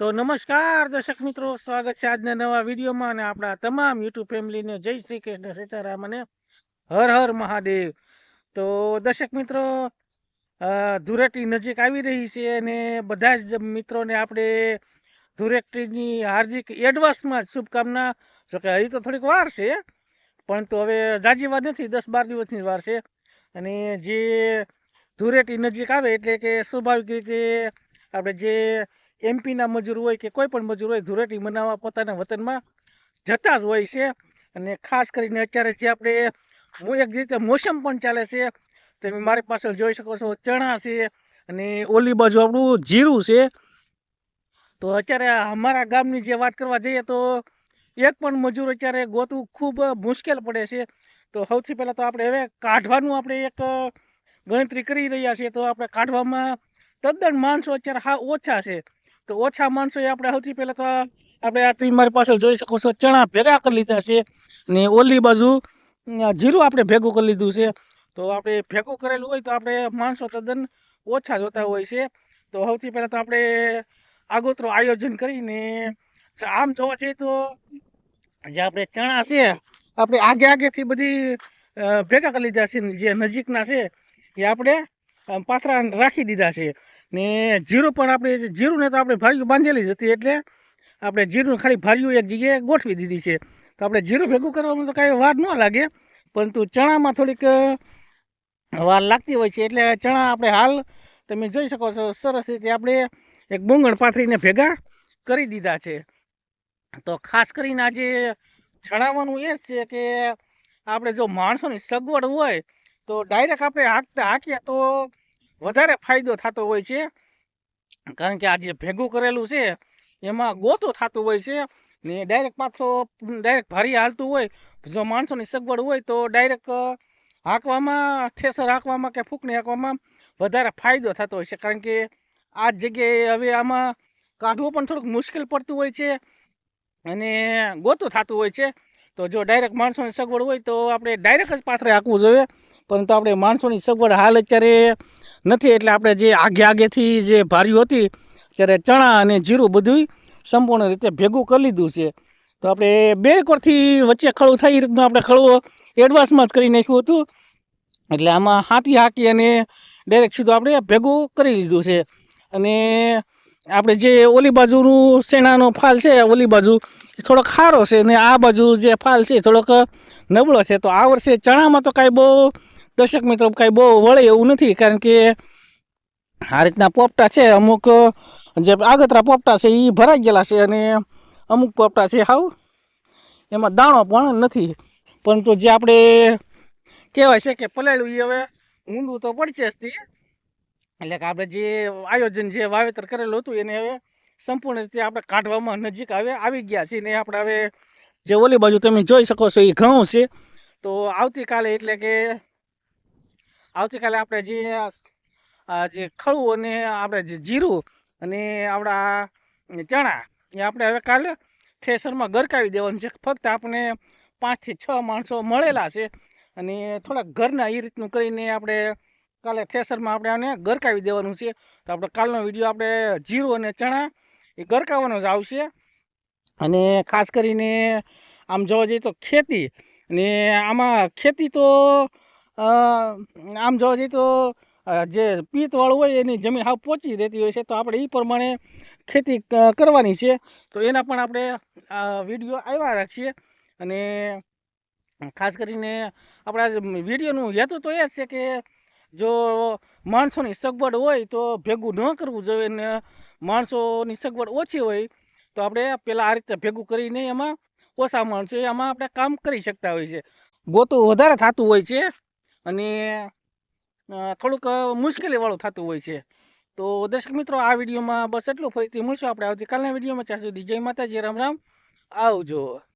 તો નમસ્કાર, દર્શક મિત્રો. સ્વાગત છે આજના નવા વિડીયોમાં અને આપણા તમામ યુટ્યુબ ફેમિલીને જય શ્રી કૃષ્ણ, સીતારામ અને હર હર મહાદેવ. તો દર્શક મિત્રો ધુરેટી નજીક આવી રહી છે અને બધા જ મિત્રોને આપણે ધુરેટીની હાર્દિક એડવાન્સમાં શુભકામના. જો કે હજી તો થોડીક વાર છે, પણ તો હવે જાજી વાર નથી, દસ બાર દિવસની વાર છે. અને જે ધુરેટી નજીક આવે એટલે કે સ્વાભાવિક રીતે આપણે જે એમપીના મજૂર હોય કે કોઈ પણ મજૂર હોય ધૂળેટી મનાવવા પોતાના વતનમાં જતા જ હોય છે. અને ખાસ કરીને અત્યારે જે આપણે હું એક રીતે મોસમ પણ ચાલે છે. તમે મારી પાછળ જોઈ શકો છો, ચણા છે અને ઓલી બાજુ આપણું જીરું છે. તો અત્યારે અમારા ગામની જે વાત કરવા જઈએ તો એક પણ મજૂર અત્યારે ગોતવું ખૂબ મુશ્કેલ પડે છે. તો સૌથી પહેલાં તો આપણે હવે કાઢવાનું આપણે એક ગણતરી કરી રહ્યા છીએ. તો આપણે કાઢવામાં તદ્દન માણસો અત્યારે હા ઓછા છે. તો ઓછા માણસો આપણે સૌથી પહેલાં તો આપણે આ તમે મારી પાછળ જોઈ શકો છો, ચણા ભેગા કરી લીધા છે ને ઓલી બાજુ જીરું આપણે ભેગું કરી લીધું છે. તો આપણે ભેગું કરેલું હોય તો આપણે માણસો તદ્દન ઓછા જોતા હોય છે. તો સૌથી પહેલાં તો આપણે આગોતરું આયોજન કરીને, આમ જોવા જઈએ તો જે આપણે ચણા છે, આપણે આગે આગેથી બધી ભેગા કરી લીધા છે જે નજીકના છે, એ આપણે પાથરા રાખી દીધા છે. ને જીરું પણ આપણે જીરુંને તો આપણે ભારીઓ બાંધેલી જ હતી એટલે આપણે જીરું ખાલી ભારીઓ એક જગ્યાએ ગોઠવી દીધી છે. તો આપણે જીરું ભેગું કરવામાં તો કાંઈ વાર ન લાગે, પરંતુ ચણામાં થોડીક વાર લાગતી હોય છે. એટલે ચણા આપણે હાલ તમે જોઈ શકો છો, સરસ રીતે આપણે એક બુંગણ પાથરીને ભેગા કરી દીધા છે. તો ખાસ કરીને આજે જણાવવાનું એ છે કે આપણે જો માણસોની સગવડ હોય તો ડાયરેક્ટ આપણે હાંકતા હાંકીએ તો વધારે ફાયદો થતો હોય છે. કારણ કે આ જે ભેગું કરેલું છે, એમાં ગોતું થતું હોય છે ને ડાયરેક્ટ પાછો ડાયરેક્ટ ભારી હાલતું હોય, જો માણસોની સગવડ હોય તો ડાયરેક્ટ હાંકવામાં, થેસર હાંકવામાં કે ફૂંકણી હાંકવામાં વધારે ફાયદો થતો હોય છે. કારણ કે આ જગ્યાએ હવે આમાં કાઢવું પણ થોડુંક મુશ્કેલ પડતું હોય છે અને ગોતું થતું હોય છે. તો જો ડાયરેક્ટ માણસોની સગવડ હોય તો આપણે ડાયરેક્ટ જ પાથરે હાંકવું જોઈએ. પરંતુ આપણે માણસોની સગવડ હાલ અત્યારે નથી. એટલે આપણે જે આગે આગેથી જે ભાર્યું હતી, ત્યારે ચણા અને જીરું બધું સંપૂર્ણ રીતે ભેગું કરી લીધું છે. તો આપણે બે કોરથી વચ્ચે ખળું થાય, એ રીતનું આપણે ખળવો એડવાન્સમાં જ કરી નાખ્યું હતું. એટલે આમાં હાથી હાંકી અને ડાયરેક્ટ સીધું આપણે ભેગું કરી લીધું છે. અને આપણે જે ઓલી બાજુનું શેણાનો ફાલ છે, ઓલી બાજુ થોડોક ખારો છે. ને આ બાજુ જે ફાલ છે થોડોક નબળો છે. તો આ વર્ષે ચણામાં તો કાંઈ બહુ દર્શક મિત્રો, કાંઈ બહુ વળે એવું નથી, કારણ કે આ રીતના પોપટા છે, અમુક જે આગતરા પોપટા છે એ ભરાઈ ગયેલા છે અને અમુક પોપટા છે હાવ એમાં દાણો પણ નથી. પરંતુ જે આપણે કહેવાય છે કે પલાળ્યું એ હવે ઊંડું તો પડશે જ તે. એટલે કે આપણે જે આયોજન, જે વાવેતર કરેલું હતું, એને હવે સંપૂર્ણ રીતે આપણે કાઢવામાં નજીક આવે આવી ગયા છીએ ને આપણે હવે જે ઓલી બાજુ તમે જોઈ શકો છો એ ઘઉં છે. તો આવતીકાલે એટલે કે આવતીકાલે આપણે જે જે ખળું અને આપણે જે જીરું અને આપણા ચણા, એ આપણે હવે કાલે થ્રેસરમાં ગરકાવી દેવાનું છે. ફક્ત આપણે પાંચથી છ માણસો મળેલા છે અને થોડાક ઘરના એ રીતનું કરીને આપણે કાલે થ્રેસરમાં આપણે આને ગરકાવી દેવાનું છે. તો આપણે કાલનો વીડિયો આપણે જીરું અને ચણા એ ગરકાવવાનો જ આવશે. અને ખાસ કરીને આમ જોવા જઈએ તો ખેતી, અને આમાં ખેતી તો આમ જોવા જઈએ તો જે પિત્તવાળું હોય એની જમીન હાવ પહોંચી રહેતી હોય છે, તો આપણે એ પ્રમાણે ખેતી કરવાની છે. તો એના પણ આપણે આ વીડિયો આવ્યા રાખીએ. અને ખાસ કરીને આપણા વિડીયોનું હેતુ તો એ છે કે, જો માણસોની સગવડ હોય તો ભેગું ન કરવું જોઈએ ને માણસોની સગવડ ઓછી હોય, તો આપણે પહેલાં આ રીતે ભેગું કરીને એમાં ઓછા માણસો એમાં આપણે કામ કરી શકતા હોય છે. ગોતું વધારે થતું હોય છે. અને થોડુંક થોડુંક મુશ્કેલીવાળું થતું હોય છે. તો દર્શક મિત્રો, આ વિડીયોમાં બસ એટલું. ફરીથી મળશું આપણે આવતીકાલના વિડીયોમાં. ત્યાં સુધી જય માતાજી, રામ રામ. આવજો.